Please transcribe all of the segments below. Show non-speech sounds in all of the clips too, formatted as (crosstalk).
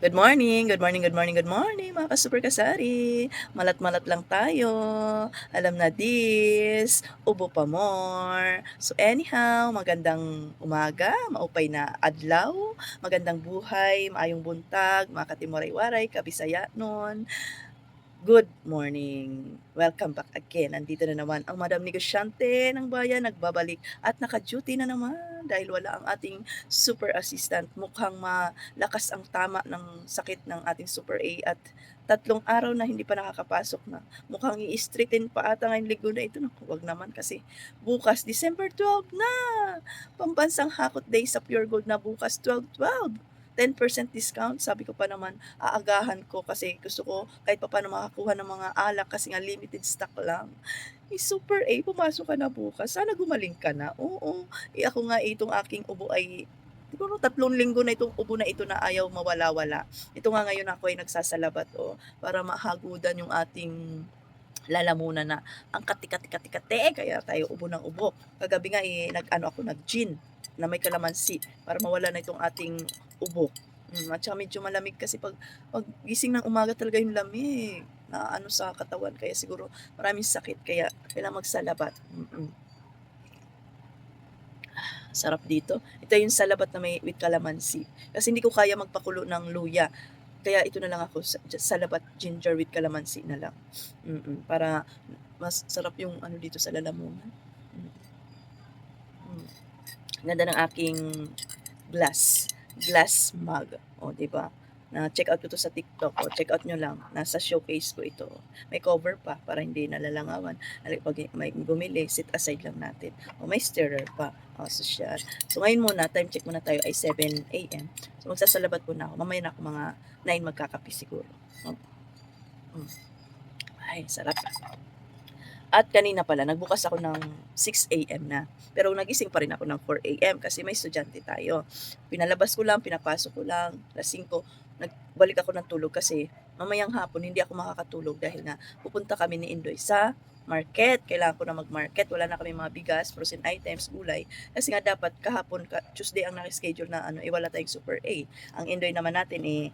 Good morning, good morning, good morning, good morning mga ka-super kasari. Malat-malat lang tayo. Alam na this, ubo pa more. So anyhow, magandang umaga, maupay na adlaw, magandang buhay, maayong buntag, mga katimuray-waray, kabisaya nun. Good morning. Welcome back again. Nandito na naman ang Madam Negosyante ng Bayan nagbabalik at naka-duty na naman dahil wala ang ating super assistant. Mukhang malakas ang tama ng sakit ng ating super A at tatlong araw na hindi pa nakakapasok na. Mukhang i-straighten pa ata ngayong linggo na ito. Naku, wag naman kasi bukas December 12 na. Pambansang Hakot Day sa Pure Gold na bukas 12-12. 10% discount. Sabi ko pa naman, aagahan ko kasi gusto ko kahit pa paano makakuha ng mga alak kasi nga limited stock lang. Eh, super A, pumasok ka na bukas. Sana gumaling ka na. Oo. Eh, ako nga, itong aking ubo ay siguro tatlong linggo na itong ubo na ito na ayaw mawala-wala. Ito nga ngayon ako ay nagsasalabat o para mahagudan yung ating lalamunan na ang katika-tika-tika-te, kaya tayo ubo ng ubo. Kagabi nga eh, nag-ano ako, nag-gin na may kalamansi para mawala na itong ating ubo. Mm, at saka medyo malamig kasi pag, pag gising ng umaga talaga yung lamig na ano sa katawan kaya siguro maraming sakit kaya kailangan magsalabat. Mm-mm. Sarap dito. Ito yung salabat na may with calamansi. Kasi hindi ko kaya magpakulo ng luya. Kaya ito na lang ako, sa- salabat ginger with calamansi na lang. Mm-mm. Para mas sarap yung ano dito sa lalamunan. Mm. Mm. Ganda ng aking glass. Glass mug. O, di ba? Na check out ko to sa TikTok. O, check out nyo lang. Nasa showcase ko ito. May cover pa para hindi nalalangawan. Alay, pag may bumili, sit aside lang natin. O, may stirrer pa. O, so, siya. So, ngayon muna, time check muna tayo ay 7 a.m. So, magsasalabat muna ako. Mamaya na ako mga 9 magkakapi siguro. O. Mm. Ay, sarap. At kanina pala, nagbukas ako ng 6 a.m. na. Pero nagising pa rin ako ng 4 a.m. kasi may estudyante tayo. Pinalabas ko lang, pinapasok ko lang. Alas 5, nagbalik ako ng tulog kasi mamayang hapon hindi ako makakatulog dahil na pupunta kami ni Indoy sa market. Kailangan ko na mag-market. Wala na kami mga bigas, frozen items, gulay. Kasi nga dapat kahapon, ka, Tuesday ang nakaschedule na ano, eh wala tayong super A. Ang Indoy naman natin eh,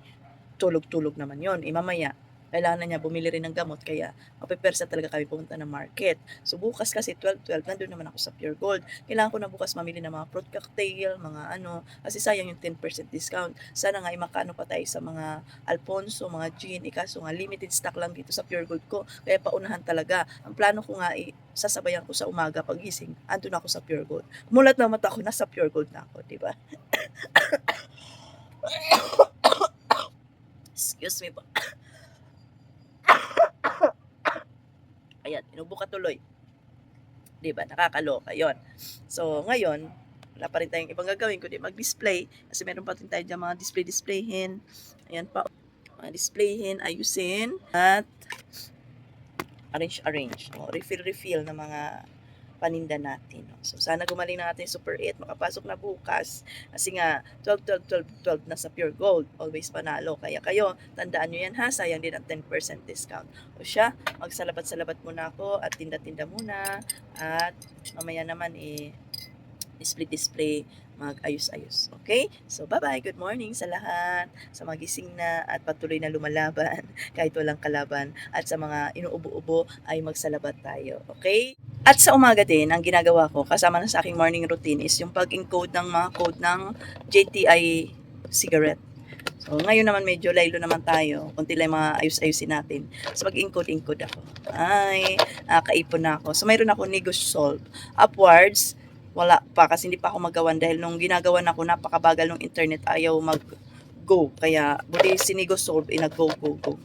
tulog-tulog naman yon Eh mamaya, kailangan niya bumili rin ng gamot kaya mapipersa talaga kami pumunta ng market. So bukas kasi 12-12, nandun naman ako sa Pure Gold. Kailangan ko na bukas mamili ng mga fruit cocktail, mga ano, kasi sayang yung 10% discount. Sana nga makano pa tayo sa mga Alfonso, mga gin, ikaso nga limited stock lang dito sa Pure Gold ko. Kaya paunahan talaga. Ang plano ko nga i sasabayan ko sa umaga pagising, andun ako sa Pure Gold. Mulat na mata ko, nasa Pure Gold na ako, di ba? (coughs) Excuse me po. Ayan, inubo ka tuloy. 'Di ba? Nakakaloka 'yon. So, ngayon, wala pa rin tayong ibang gagawin kundi mag-display kasi meron pa rin tayo mga display-displayhin. Ayan pa. Mga displayhin, ayusin at arrange-arrange. O, refill-refill ng mga paninda natin. no. So, sana gumaling na natin Super 8, makapasok na bukas. Kasi nga, 12, 12, 12, 12 na sa Pure Gold. Always panalo. Kaya kayo, tandaan nyo yan ha, sayang din ang 10% discount. O siya, magsalabat-salabat muna ako at tinda-tinda muna. At mamaya naman eh, display-display, mag-ayos-ayos. Okay? So, bye-bye. Good morning sa lahat. Sa magising na at patuloy na lumalaban (laughs) kahit walang kalaban. At sa mga inuubo-ubo ay magsalabat tayo. Okay? At sa umaga din, ang ginagawa ko, kasama na sa aking morning routine, is yung pag-encode ng mga code ng JTI cigarette. So, ngayon naman medyo laylo naman tayo. Kunti lang mga ayos-ayusin natin. So, mag-encode-encode ako. Ay, nakakaipon na ako. So, mayroon ako Negos Solve. Upwards, wala pa kasi hindi pa ako magawan dahil nung ginagawan ako, napakabagal ng internet, ayaw mag-go. Kaya, buti si Negos Solve, eh, nag-go, go, go.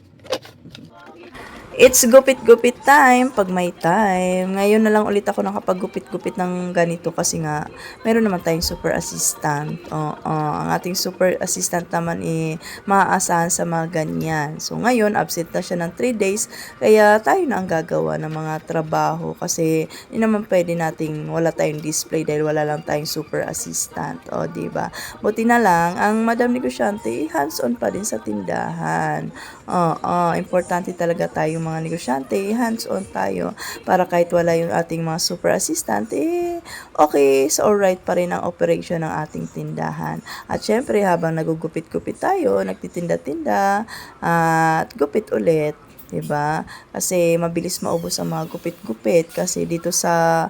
It's gupit-gupit time pag may time. Ngayon na lang ulit ako nakapag-gupit-gupit ng ganito kasi nga meron naman tayong super assistant. Oo, ang ating super assistant naman eh maaasahan sa mga ganyan. So ngayon absent na siya ng 3 days kaya tayo na ang gagawa ng mga trabaho kasi hindi naman pwede nating wala tayong display dahil wala lang tayong super assistant. O, di ba? Buti na lang ang madam negosyante hands-on pa din sa tindahan. Oo, importante talaga tayo tayong mga negosyante, hands-on tayo para kahit wala yung ating mga super assistant, eh, okay, so alright pa rin ang operation ng ating tindahan. At syempre, habang nagugupit-gupit tayo, nagtitinda-tinda, at gupit ulit, 'di ba? Kasi mabilis maubos ang mga gupit-gupit kasi dito sa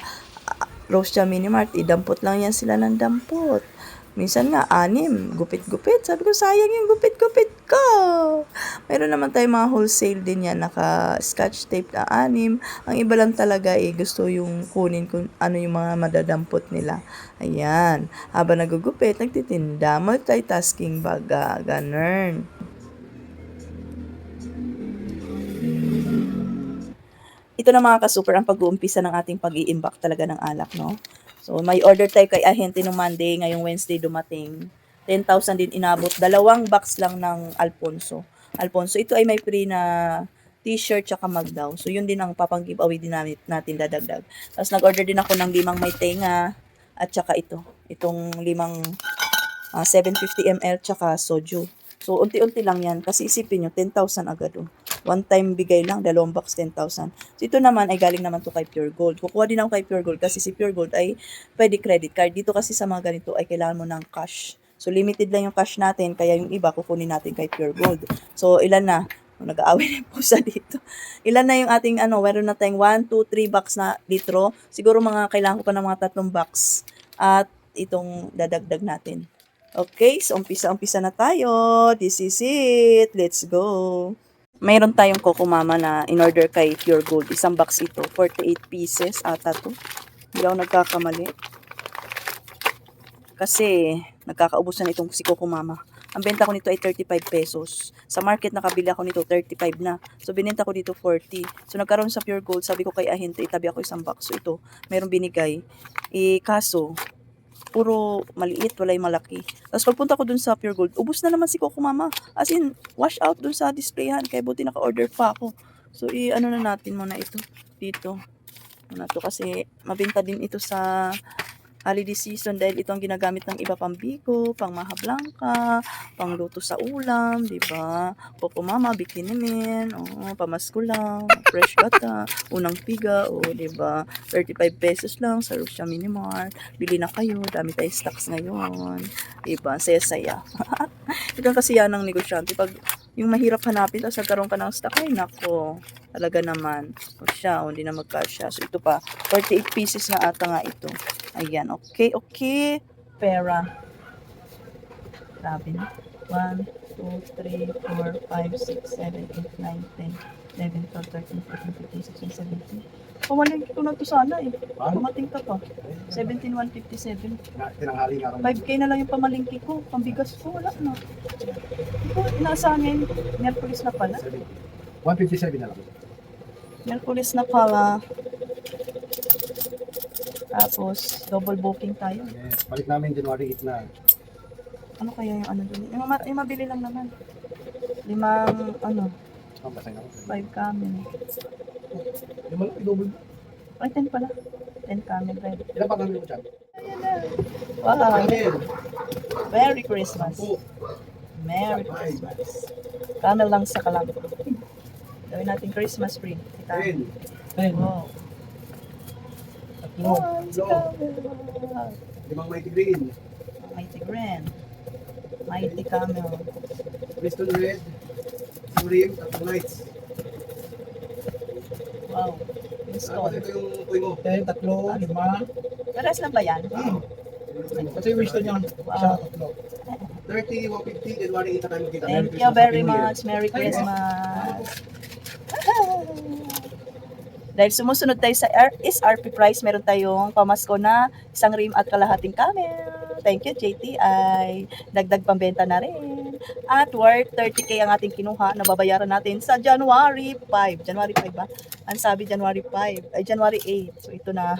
ah, Rosia Mini Mart, idampot lang yan sila ng dampot. Minsan nga, anim, gupit-gupit. Sabi ko, sayang yung gupit-gupit ko. Meron naman tayong mga wholesale din yan, naka-scotch tape na anim. Ang iba lang talaga eh, gusto yung kunin kung ano yung mga madadampot nila. Ayan. Habang nagugupit, nagtitinda, multitasking baga, ganun. Ito na mga ka-super ang pag-uumpisa ng ating pag-i-imbak talaga ng alak, no? So, may order tayo kay Ahente no Monday, ngayong Wednesday dumating. 10,000 din inabot. Dalawang box lang ng Alfonso. Alfonso, ito ay may free na t-shirt tsaka mug daw. So, yun din ang papang giveaway din natin, natin dadagdag. Tapos, nag-order din ako ng limang may tenga at tsaka ito. Itong limang ah, 750 ml tsaka soju. So, unti-unti lang yan. Kasi isipin nyo, 10,000 agad. Oh. One time bigay lang, dalawang box, 10,000. So, ito naman ay galing naman to kay Pure Gold. Kukuha din ako kay Pure Gold kasi si Pure Gold ay pwede credit card. Dito kasi sa mga ganito ay kailangan mo ng cash. So, limited lang yung cash natin, kaya yung iba kukunin natin kay Pure Gold. So, ilan na? Oh, Nag-aaway na yung pusa dito. (laughs) Ilan na yung ating ano, meron na tayong 1, 2, 3 box na litro. Siguro mga kailangan ko pa ng mga tatlong box. At itong dadagdag natin. Okay, so umpisa-umpisa na tayo. This is it. Let's go. Mayroon tayong Coco Mama na in-order kay Pure Gold. Isang box ito. 48 pieces ata to. Hindi ako nagkakamali. Kasi nagkakaubusan na itong si Coco Mama. Ang benta ko nito ay 35 pesos. Sa market nakabili ako nito 35 na. So binenta ko dito 40. So nagkaroon sa Pure Gold, sabi ko kay Ahente, itabi ako isang box. So ito, mayroong binigay. Eh kaso, puro maliit, walay malaki. Tapos pagpunta ko dun sa Pure Gold, ubus na naman si Coco Mama. As in, wash out dun sa displayhan. Kaya buti naka-order pa ako. So, i-ano na natin muna ito. Dito. Ano to kasi mabenta din ito sa holiday season dahil ito ang ginagamit ng iba pang biko, pang maha blanca, pang luto sa ulam, di ba? Coco Mama, bikini men, oh, pamasko lang, fresh gata, unang piga, oh, di ba? 35 pesos lang sa Russia Mini Mart. Bili na kayo, dami tayong stocks ngayon. Di ba? Saya-saya. (laughs) Ito ang kasiyahan ng negosyante. Pag yung mahirap hanapin, tapos nagkaroon ka ng stock, ay nako, talaga naman. O siya, o hindi na magkasya. So ito pa, 48 pieces na ata nga ito. Ayan, okay, okay. Pera. Grabe na. 1, 2, 3, 4, 5, 6, 7, 8, 9, 10, 11, 12, 13, 14, 15, 16, 17. Pamalingki ko na to sana eh. Pumating ka pa. 17,157. Na- Tinanghali nga kami. 5K na lang yung pamalingki ko. Pambigas ko, wala na. Ko inaasahan ngayon. Merkulis na pala. 157 na lang. Merkulis na pala. Tapos, double booking tayo. Yes. Balik namin January 8 na. Ano kaya yung ano dun? Yung, ma- yung mabili lang naman. Limang, ano, Ang basay na ako. 5 camel. Yung malaki double. Ay, 10 pala. 10 camel red. Ilan pa kami mo dyan? Wow! Merry Christmas! Merry Christmas! Camel lang sa kalam. Gawin natin Christmas tree. Kita. Ten. Wow! Tatlo. Limang mighty green. Mighty Grand. Mighty Camel. Bristol red. Surim. Tatlong lights. Wow. Install. ito yung uy mo? Ten, tatlo, lima. Pares lang ba yan? Hmm. Kasi wish na niyan. Wow. Siya, tatlo. 30, 150, January 8 na tayo magkita. Thank you very much. Merry Christmas. (laughs) Dahil sumusunod tayo sa R- SRP price, meron tayong pamasko na isang rim at kalahating camel. Thank you, JTI. Dagdag pambenta na rin. At worth 30k ang ating kinuha na babayaran natin sa January 5. January 5 ba? Ang sabi January 5. Ay, January 8. So, ito na.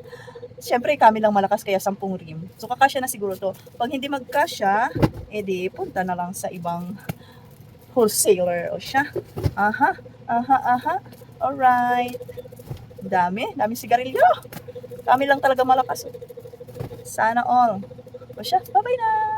(laughs) Siyempre, kami lang malakas kaya 10 rim. So, kakasya na siguro to. Pag hindi magkasya, edi punta na lang sa ibang wholesaler. O siya. Aha, aha, aha. Alright. Dami, dami sigarilyo. Kami lang talaga malakas. Sana all. O siya, bye-bye na.